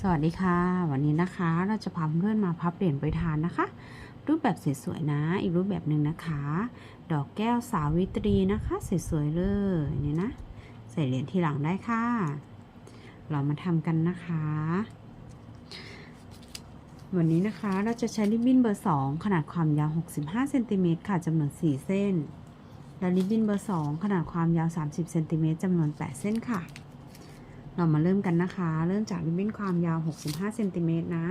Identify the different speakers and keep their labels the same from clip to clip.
Speaker 1: สวัสดีค่ะ วันนี้นะคะเราจะพาเพื่อนมาพับเหรียญไปทานนะคะ รูปแบบสวยๆนะ อีกรูปแบบหนึ่งนะคะ ดอกแก้วสาวิตรีนะคะสวยๆเลยนี่นะ ใส่เหรียญทีหลังได้ค่ะ เรามาทำกันนะคะ วันนี้นะคะเราจะใช้ริบบิ้นเบอร์ 2 ขนาดความยาว 65เซนติเมตรค่ะจำนวน 4 เส้นและริบบิ้นเบอร์ 2 ขนาดความยาว 30เซนติเมตรจำนวน 8 เส้นค่ะ เรามาเริ่มกันนะคะ เริ่มจากริบบิ้นความยาว 65เซนติเมตรนะ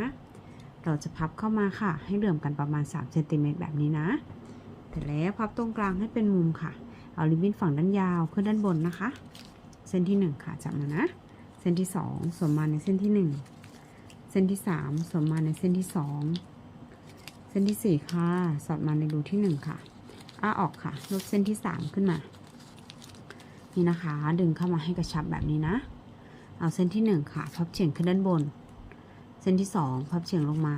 Speaker 1: เราจะพับเข้ามาค่ะ ให้เหลื่อมกันประมาณ3เซนติเมตรแบบนี้นะ แต่แล้วพับตรงกลางให้เป็นมุมค่ะ เอาริบบิ้นฝั่งด้านยาวขึ้นด้านบนนะคะ เส้นที่ 1 ค่ะจับมานะ เส้นที่ 2สวมมาในเส้นที่ 1 เส้นที่ 3สวมมาในเส้นที่ 2 เส้นที่ 4 ค่ะ สอดมาในรูที่ 1 ค่ะ อ้าออกค่ะลดเส้นที่ 3 ขึ้นมา นี่นะคะ ดึงเข้ามาให้กระชับแบบนี้นะ เอาเส้นที่ 1 ค่ะ พับเฉียงขึ้นด้านบน เส้นที่ 2 พับเฉียงลงมา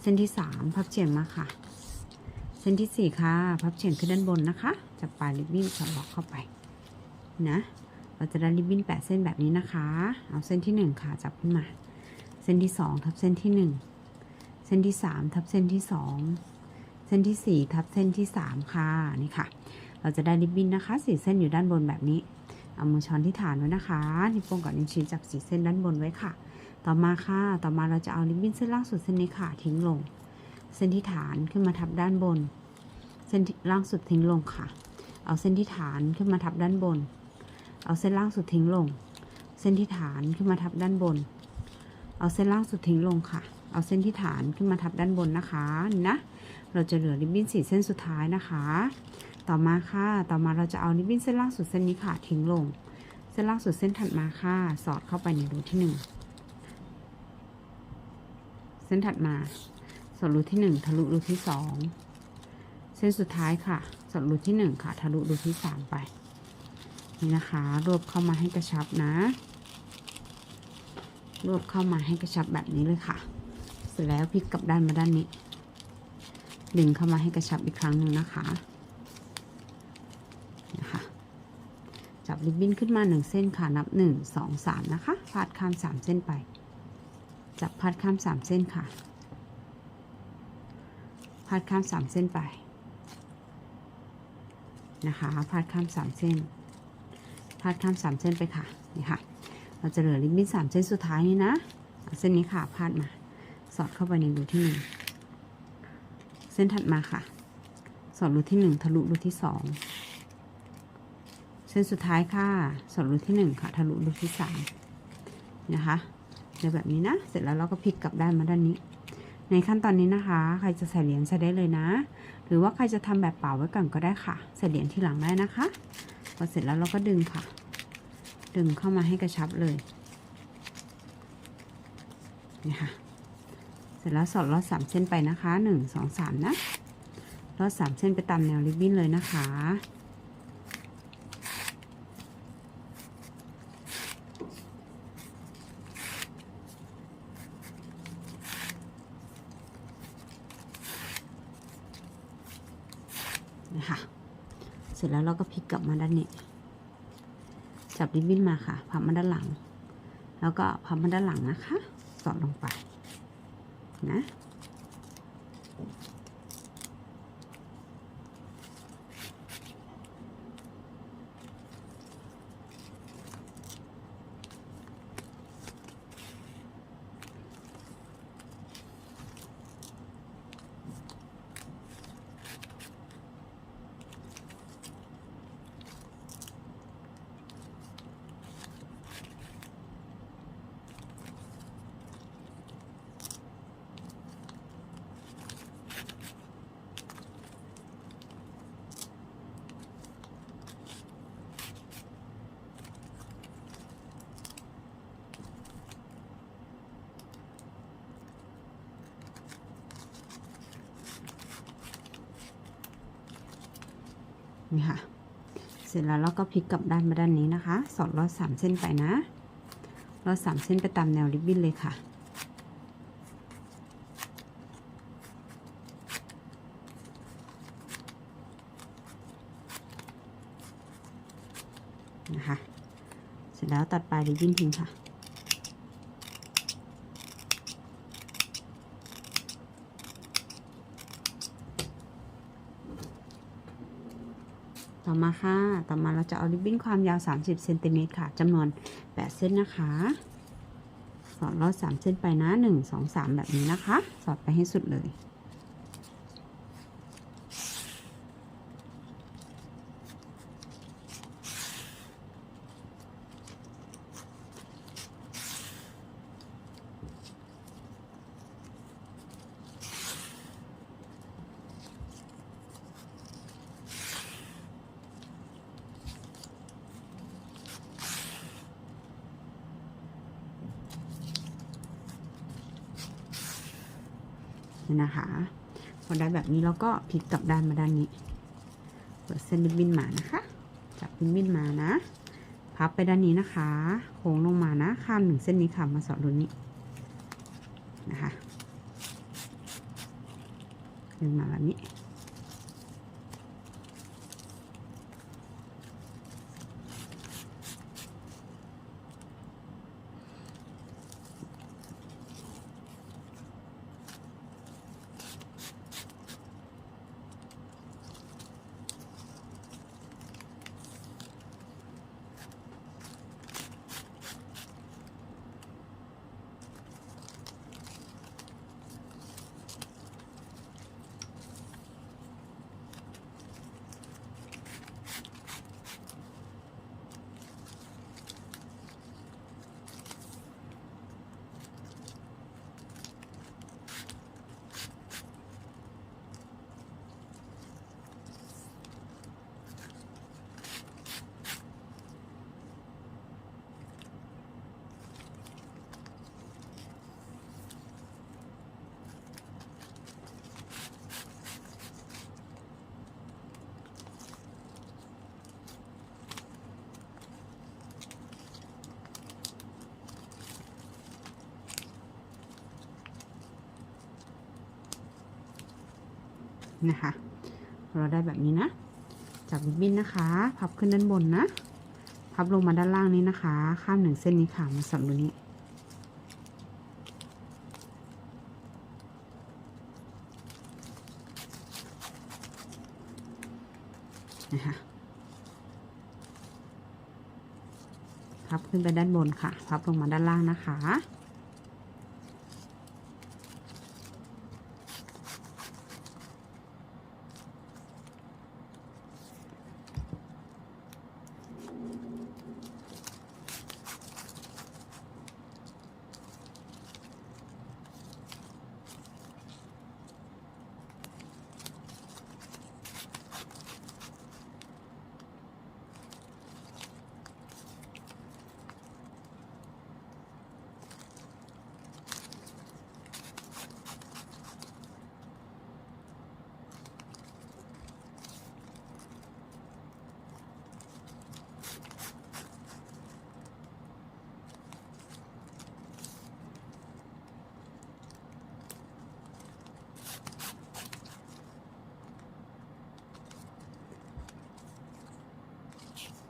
Speaker 1: เส้นที่ 3 พับเฉียงมาค่ะ เส้นที่ 4 ค่ะ พับเฉียงขึ้นด้านบนนะคะ จับปลายริบบิ้นสอดล็อกเข้าไปนะ เราจะได้ริบบิ้น8เส้นแบบนี้นะคะ เอาเส้นที่ 1 ค่ะจับขึ้นมา เส้นที่ 2 ทับเส้นที่ 1 เส้นที่ 3 ทับเส้นที่ 2 เส้นที่ 4 ทับเส้นที่ 3 ค่ะ นี่ค่ะ เราจะได้ริบบิ้นนะคะสี่เส้นอยู่ด้านบนแบบนี้ เอามือช้อนที่ฐานไว้นะคะนิ้วโป้งกับนิ้วชี้จับสีเส้นด้านบนไว้ค่ะ ต่อมาค่ะ ต่อมาเราจะเอาริบบิ้นเส้นล่างสุดเส้นนี้ค่ะทิ้งลง เส้นที่ฐานขึ้นมาทับด้านบน เส้นล่างสุดทิ้งลงค่ะ เอาเส้นที่ฐานขึ้นมาทับด้านบน เอาเส้นล่างสุดทิ้งลง เส้นที่ฐานขึ้นมาทับด้านบน เอาเส้นล่างสุดทิ้งลงค่ะ เอาเส้นที่ฐานขึ้นมาทับด้านบนนะคะนะ เราจะเหลือริบบิ้นสีเส้นสุดท้ายนะคะ ต่อมาค่ะ ต่อมาเราจะเอาริบบิ้นเส้นล่างสุดเส้นนี้ค่ะ ทิ้งลง เส้นล่างสุดเส้นถัดมาค่ะ สอดเข้าไปในรูที่หนึ่งเส้นถัดมาสอดรูที่หนึ่งทะลุรูที่สองเส้นสุดท้ายค่ะ สอดรูที่หนึ่งค่ะ ทะลุรูที่สามไป นี่นะคะ รวบเข้ามาให้กระชับนะ รวบเข้ามาให้กระชับแบบนี้เลยค่ะ เสร็จแล้วพลิกกลับด้านมาด้านนี้ ดึงเข้ามาให้กระชับอีกครั้งหนึ่งนะคะนะคะจับ ริบบิ้นขึ้นมาหนึ่งเส้นค่ะ นับหนึ่งสองสามนะคะ พาดข้ามสามเส้นไป จับพาดข้ามสามเส้นค่ะ พาดข้ามสามเส้นไป นะคะ พาดข้ามสามเส้น พาดข้ามสามเส้นไปค่ะ นี่ค่ะ เราจะเหลือริบบิ้นสามเส้นสุดท้ายนี้นะ เส้นนี้ค่ะ พาดมา สอดเข้าไปในรูที่หนึ่งเส้นถัดมาค่ะ สอดรูที่หนึ่งทะลุรูที่สอง เส้นสุดท้ายค่ะสอดรูที่หนึ่งค่ะ ทะลุรูที่สามนะคะในแบบนี้นะ เสร็จแล้วเราก็พลิกกลับด้านมาด้านนี้ ในขั้นตอนนี้นะคะ ใครจะใส่เหรียญใส่ได้เลยนะ หรือว่าใครจะทำแบบเป่าไว้ก่อนก็ได้ค่ะ ใส่เหรียญที่หลังได้นะคะพอเสร็จแล้วเราก็ดึงค่ะ ดึงเข้ามาให้กระชับเลยนี่ค่ะ เสร็จแล้วสอดลอดสามเส้นไปนะคะหนึ่งสองสามนะลอดสามเส้นไปตามแนวริบบิ้นเลยนะคะ คะเสร็จแล้วเราก็พลิกกลับมาด้านนี้ จับริบบิ้นมาค่ะ พับมาด้านหลัง แล้วก็พับมาด้านหลังนะคะ สอดลงไป นะ นี่ค่ะ เสร็จแล้วเราก็พลิกกลับด้านมาด้านนี้นะคะ สอดลอดสามเส้นไปนะลอดสามเส้นไปตามแนวริบบิ้นเลยค่ะนะคะ เสร็จแล้วตัดปลายริบบิ้นทิ้งค่ะ ต่อมาค่ะ ต่อมาเราจะเอาริบบิ้นความยาว 30เซนติเมตรค่ะจำนวน 8 เส้นนะคะ สอดรอด3เส้นไปนะ 1 2 3 แบบนี้นะคะ สอดไปให้สุดเลย นี่นะคะ พอได้แบบนี้เราก็พลิกกลับด้านมาด้านนี้ เปิดเส้นริบบิ้นมานะคะ จับริบบิ้นมานะ พับไปด้านนี้นะคะ โค้งลงมานะข้ามหนึ่งเส้นนี้ค่ะมาสอดรูนี้นะคะดึงมาแบบนี้ นะคะ เราได้แบบนี้นะ จากริบบิ้นนะคะ พับขึ้นด้านบนนะ พับลงมาด้านล่างนี้นะคะ ข้ามหนึ่งเส้นนี้ค่ะ มาสอดรูนี้ นะคะพับขึ้นไปด้านบนค่ะ พับลงมาด้านล่างนะคะ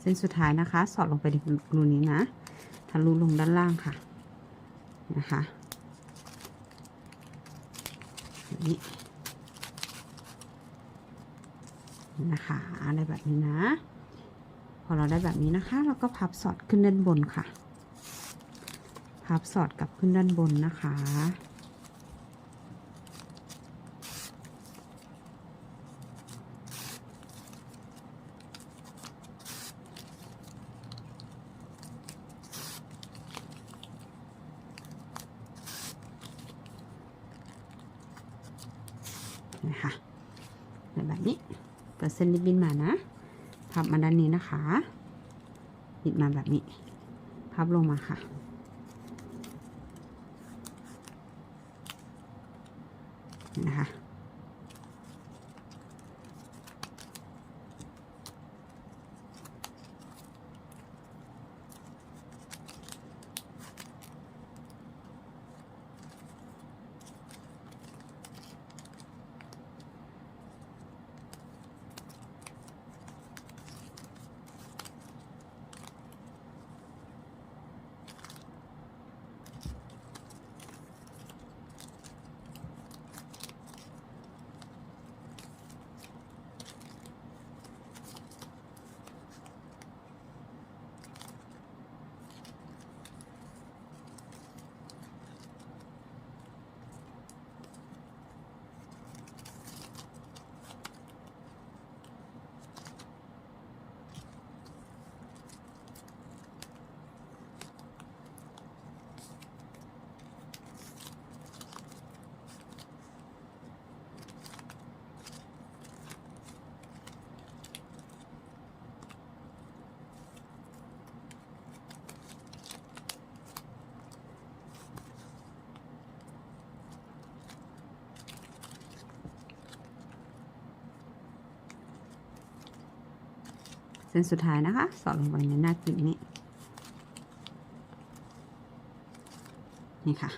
Speaker 1: เส้นสุดท้ายนะคะ สอดลงไปในรูนี้นะทะลุลงด้านล่างค่ะนะคะนี้นะคะอะไรแบบนี้นะ พอเราได้แบบนี้นะคะ เราก็พับสอดขึ้นด้านบนค่ะ พับสอดกลับขึ้นด้านบนนะคะ นะคะแบบนี้เปิดเส้นริบบิ้นมานะ พับมาด้านนี้นะคะบิดมาแบบนี้ พับลงมาค่ะ นะคะ เส้นสุดท้ายนะคะ สอดลงไปในหน้ากลีบนี้ นี่ค่ะ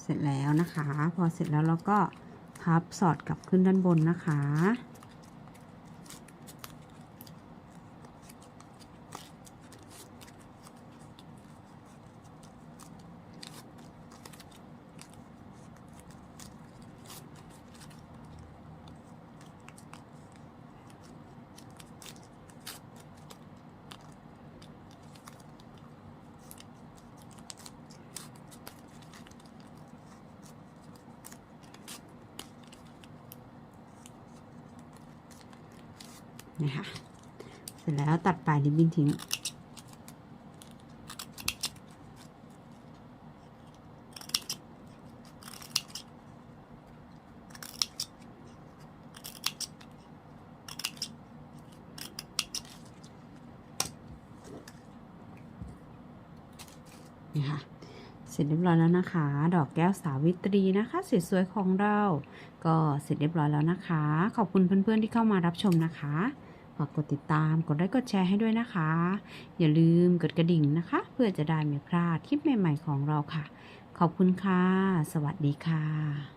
Speaker 1: เสร็จแล้วนะคะ พอเสร็จแล้วเราก็พับสอดกลับขึ้นด้านบนนะคะ นี่ค่ะเสร็จแล้วตัดปลายริบบิ้นทิ้งนี่ค่ะเสร็จเรียบร้อยแล้วนะคะ ดอกแก้วสาวิตรีนะคะสวยๆของเรา ก็เสร็จเรียบร้อยแล้วนะคะ ขอบคุณเพื่อนๆที่เข้ามารับชมนะคะ ฝากกดติดตาม กดไลค์ กดแชร์ให้ด้วยนะคะ อย่าลืมกดกระดิ่งนะคะ เพื่อจะได้ไม่พลาดคลิปใหม่ ๆ ของเราค่ะ ขอบคุณค่ะ สวัสดีค่ะ